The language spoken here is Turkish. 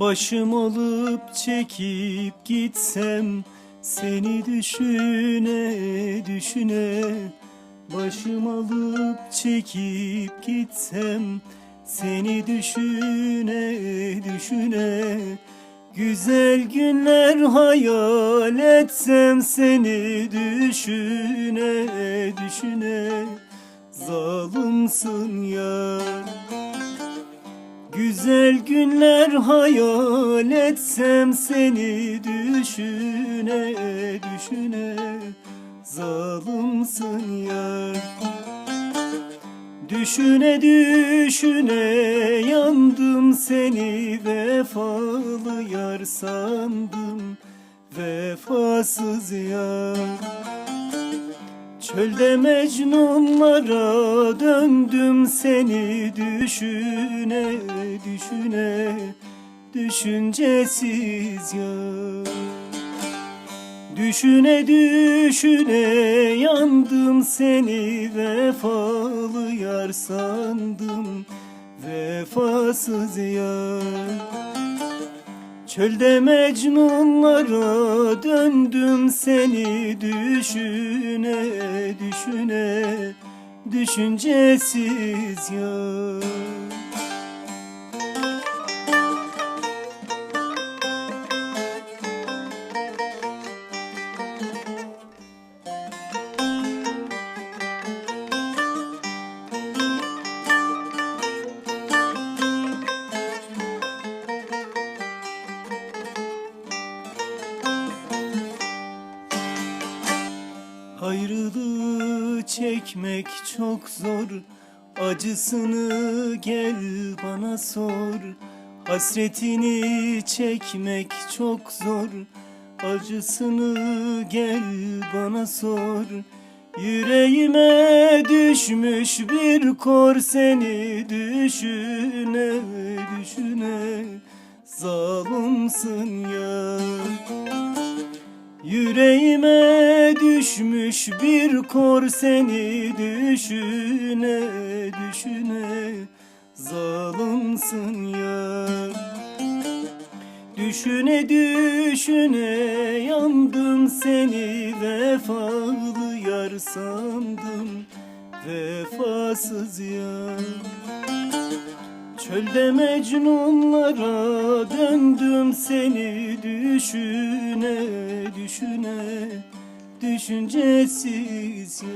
Başım olup çekip gitsem Seni düşüne düşüne. Başım alıp çekip gitsem Seni düşüne düşüne. Güzel günler hayal etsem Seni düşüne düşüne. Zalimsin ya Güzel günler hayal etsem seni düşüne düşüne. Zalimsin ya. Düşüne düşüne yandım seni vefalı yar sandım. Vefasız yar Çölde mecnunlara döndüm seni düşüne düşüne. Düşüncesiz ya. Düşüne düşüne yandım seni vefalı yar sandım. Vefasız yar Çölde mecnunlara döndüm seni düşüne düşüne düşüncesiz ya. Ayrılığı çekmek çok zor. Acısını gel bana sor. Hasretini çekmek çok zor. Acısını gel bana sor. Yüreğime düşmüş bir kor seni düşüne düşüne. Zalimsin ya Yüreğime düşmüş bir kor seni düşüne düşüne. Zalimsin ya. Düşüne düşüne yandım seni vefalı yar sandım. Vefasız yar Çölde mecnunlara döndüm seni düşüne düşüne düşüncesiz ya.